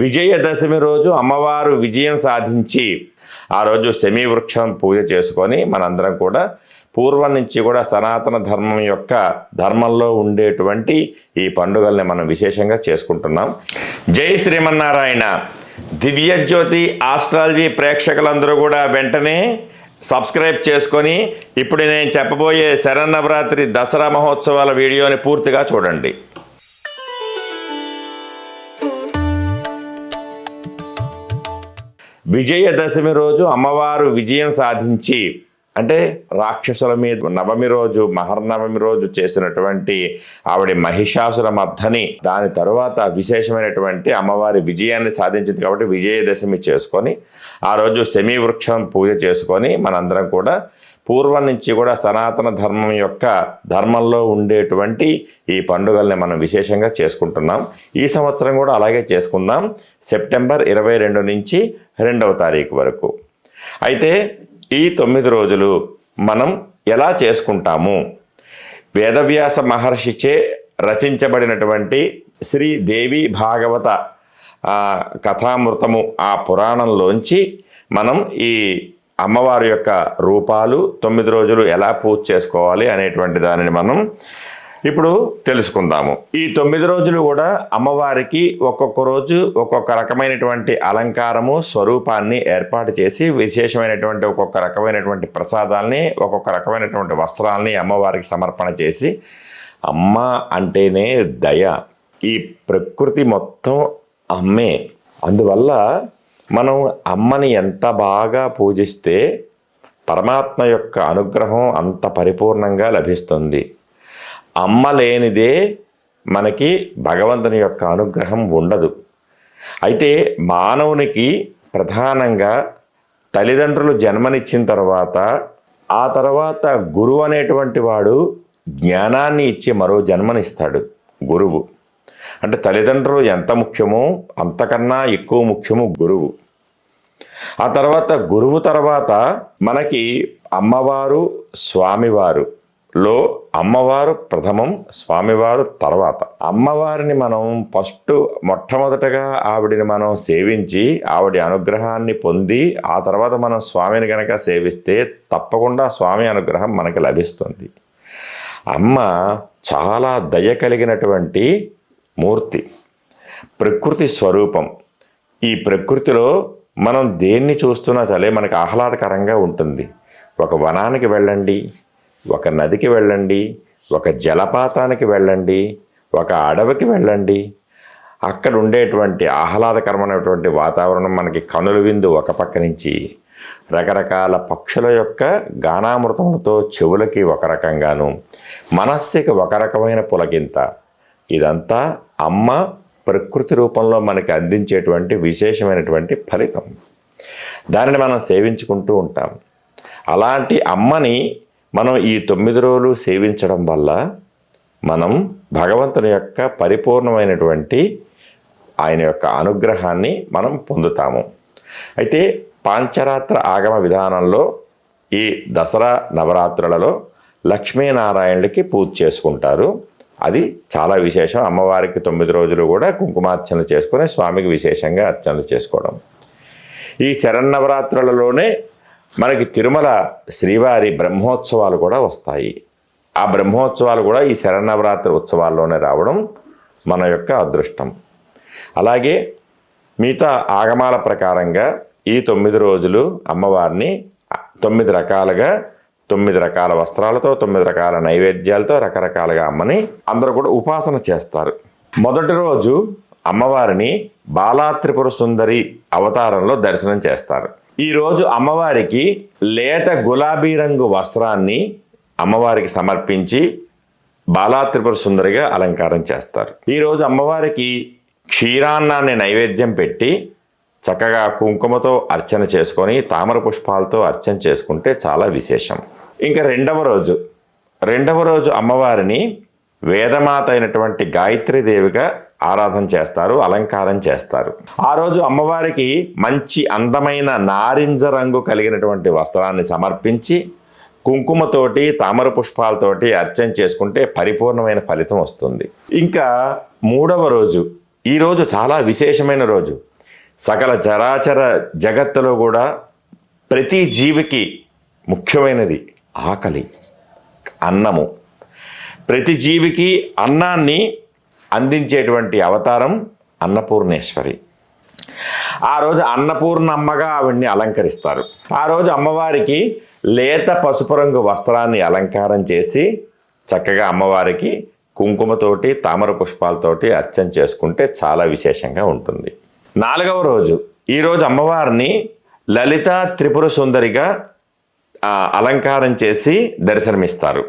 విజయదశమి రోజు అమ్మవారు విజయం సాధించి ఆ రోజు శమీ వృక్షం పూజ చేసుకొని మనందరం కూడా పూర్వం నుంచి కూడా సనాతన ధర్మం యొక్క ధర్మంలో ఉండేటువంటి ఈ పండుగల్ని మనం విశేషంగా చేసుకుంటున్నాం. జై శ్రీమన్నారాయణ. దివ్యజ్యోతి ఆస్ట్రాలజీ ప్రేక్షకులందరూ కూడా వెంటనే సబ్స్క్రైబ్ చేసుకొని ఇప్పుడు నేను చెప్పబోయే శరన్నవరాత్రి దసరా మహోత్సవాల వీడియోని పూర్తిగా చూడండి. విజయదశమి రోజు అమ్మవారు విజయం సాధించి అంటే రాక్షసుల మీద నవమి రోజు మహర్నవమి రోజు చేసినటువంటి ఆవిడ మహిషాసుర మర్ధని దాని తరువాత విశేషమైనటువంటి అమ్మవారి విజయాన్ని సాధించింది కాబట్టి విజయదశమి చేసుకొని ఆ రోజు శమీ వృక్షం పూజ చేసుకొని మనందరం కూడా పూర్వం నుంచి కూడా సనాతన ధర్మం యొక్క ధర్మంలో ఉండేటువంటి ఈ పండుగల్ని మనం విశేషంగా చేసుకుంటున్నాం. ఈ సంవత్సరం కూడా అలాగే చేసుకుందాం. సెప్టెంబర్ ఇరవై రెండు నుంచి రెండవ తారీఖు వరకు. అయితే ఈ తొమ్మిది రోజులు మనం ఎలా చేసుకుంటాము? వేదవ్యాస మహర్షిచే రచించబడినటువంటి శ్రీ దేవి భాగవత కథామృతము ఆ పురాణంలోంచి మనం ఈ అమ్మవారి యొక్క రూపాలు తొమ్మిది రోజులు ఎలా పూజ చేసుకోవాలి అనేటువంటి దానిని మనం ఇప్పుడు తెలుసుకుందాము. ఈ తొమ్మిది రోజులు కూడా అమ్మవారికి ఒక్కొక్క రోజు ఒక్కొక్క రకమైనటువంటి అలంకారము స్వరూపాన్ని ఏర్పాటు చేసి విశేషమైనటువంటి ఒక్కొక్క రకమైనటువంటి ప్రసాదాల్ని ఒక్కొక్క రకమైనటువంటి వస్త్రాలని అమ్మవారికి సమర్పణ చేసి అమ్మ అంటేనే దయ. ఈ ప్రకృతి మొత్తం అమ్మే. అందువల్ల మనం అమ్మని ఎంత బాగా పూజిస్తే పరమాత్మ యొక్క అనుగ్రహం అంత పరిపూర్ణంగా లభిస్తుంది. అమ్మ లేనిదే మనకి భగవంతుని యొక్క అనుగ్రహం ఉండదు. అయితే మానవునికి ప్రధానంగా తల్లిదండ్రులు జన్మనిచ్చిన తర్వాత ఆ తర్వాత గురువు అనేటువంటి వాడు జ్ఞానాన్ని ఇచ్చి మరో జన్మనిస్తాడు గురువు. అంటే తల్లిదండ్రులు ఎంత ముఖ్యమో అంతకన్నా ఎక్కువ ముఖ్యము గురువు. ఆ తర్వాత గురువు తర్వాత మనకి అమ్మవారు స్వామివారు లో అమ్మవారు ప్రథమం స్వామివారు తర్వాత. అమ్మవారిని మనం ఫస్ట్ మొట్టమొదటగా ఆవిడిని మనం సేవించి ఆవిడ అనుగ్రహాన్ని పొంది ఆ తర్వాత మనం స్వామిని కనుక సేవిస్తే తప్పకుండా స్వామి అనుగ్రహం మనకి లభిస్తుంది. అమ్మ చాలా దయ కలిగినటువంటి మూర్తి. ప్రకృతి స్వరూపం. ఈ ప్రకృతిలో మనం దేన్ని చూస్తున్నా సరే మనకు ఆహ్లాదకరంగా ఉంటుంది. ఒక వనానికి వెళ్ళండి ఒక నదికి వెళ్ళండి ఒక జలపాతానికి వెళ్ళండి ఒక అడవికి వెళ్ళండి. అక్కడ ఉండేటువంటి ఆహ్లాదకరమైనటువంటి వాతావరణం మనకి కనుల విందు ఒక పక్క నుంచి రకరకాల పక్షుల యొక్క గానామృతములతో చెవులకి ఒక రకంగాను మనస్సుకి ఒక రకమైన పులకింత ఇదంతా అమ్మ ప్రకృతి రూపంలో మనకి అందించేటువంటి విశేషమైనటువంటి ఫలితం. దానిని మనం సేవించుకుంటూ ఉంటాం. అలాంటి అమ్మని మనం ఈ తొమ్మిది రోజులు సేవించడం వల్ల మనం భగవంతుని యొక్క పరిపూర్ణమైనటువంటి ఆయన యొక్క అనుగ్రహాన్ని మనం పొందుతాము. అయితే పాంచరాత్ర ఆగమ విధానంలో ఈ దసరా నవరాత్రులలో లక్ష్మీనారాయణులకి పూజ చేసుకుంటారు. అది చాలా విశేషం. అమ్మవారికి తొమ్మిది రోజులు కూడా కుంకుమార్చన చేసుకుని స్వామికి విశేషంగా అర్చనలు చేసుకోవడం. ఈ శరన్నవరాత్రులలోనే మనకి తిరుమల శ్రీవారి బ్రహ్మోత్సవాలు కూడా వస్తాయి. ఆ బ్రహ్మోత్సవాలు కూడా ఈ శరన్నవరాత్రి ఉత్సవాల్లోనే రావడం మన యొక్క అదృష్టం. అలాగే మిగతా ఆగమాల ప్రకారంగా ఈ తొమ్మిది రోజులు అమ్మవారిని తొమ్మిది రకాలుగా తొమ్మిది రకాల వస్త్రాలతో తొమ్మిది రకాల నైవేద్యాలతో రకరకాలుగా అమ్మని అందరూ కూడా ఉపాసన చేస్తారు. మొదటి రోజు అమ్మవారిని బాలా త్రిపుర సుందరి అవతారంలో దర్శనం చేస్తారు. ఈరోజు అమ్మవారికి లేత గులాబీ రంగు వస్త్రాన్ని అమ్మవారికి సమర్పించి బాలా త్రిపుర సుందరిగా అలంకారం చేస్తారు. ఈరోజు అమ్మవారికి క్షీరాన్నాన్ని నైవేద్యం పెట్టి చక్కగా కుంకుమతో అర్చన చేసుకొని తామర పుష్పాలతో అర్చన చేసుకుంటే చాలా విశేషం. ఇంకా రెండవ రోజు. రెండవ రోజు అమ్మవారిని వేదమాత అయినటువంటి గాయత్రీదేవిగా ఆరాధన చేస్తారు అలంకారం చేస్తారు. ఆ రోజు అమ్మవారికి మంచి అందమైన నారింజ రంగు కలిగినటువంటి వస్త్రాన్ని సమర్పించి కుంకుమతోటి తామర పుష్పాలతోటి అర్చన చేసుకుంటే పరిపూర్ణమైన ఫలితం వస్తుంది. ఇంకా మూడవ రోజు. ఈరోజు చాలా విశేషమైన రోజు. సకల చరాచర జగత్తులో కూడా ప్రతి జీవికి ముఖ్యమైనది ఆకలి అన్నము. ప్రతి జీవికి అన్నాన్ని అందించేటువంటి అవతారం అన్నపూర్ణేశ్వరి. ఆ రోజు అన్నపూర్ణమ్మగా ఆవిడ్ని అలంకరిస్తారు. ఆ రోజు అమ్మవారికి లేత పసుపు రంగు వస్త్రాన్ని అలంకారం చేసి చక్కగా అమ్మవారికి కుంకుమతోటి తామర పుష్పాలతోటి అర్చన చేసుకుంటే చాలా విశేషంగా ఉంటుంది. నాలుగవ రోజు. ఈరోజు అమ్మవారిని లలిత త్రిపుర సుందరిగా అలంకారం చేసి దర్శనమిస్తారు.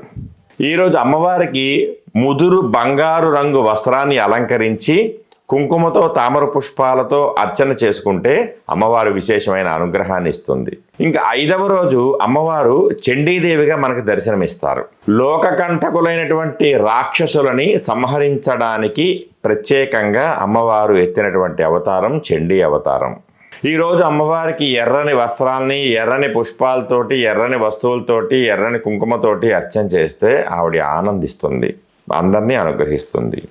ఈరోజు అమ్మవారికి ముదురు బంగారు రంగు వస్త్రాన్ని అలంకరించి కుంకుమతో తామర పుష్పాలతో అర్చన చేసుకుంటే అమ్మవారు విశేషమైన అనుగ్రహాన్ని ఇస్తుంది. ఇంకా ఐదవ రోజు అమ్మవారు చండీదేవిగా మనకు దర్శనమిస్తారు. లోకకంఠకులైనటువంటి రాక్షసులని సంహరించడానికి ప్రత్యేకంగా అమ్మవారు ఎత్తినటువంటి అవతారం చండీ అవతారం. ఈరోజు అమ్మవారికి ఎర్రని వస్త్రాల్ని ఎర్రని పుష్పాలతోటి ఎర్రని వస్తువులతోటి ఎర్రని కుంకుమతోటి అర్చన చేస్తే ఆవిడ ఆనందిస్తుంది. అందరినీ అనుగ్రహిస్తుంది.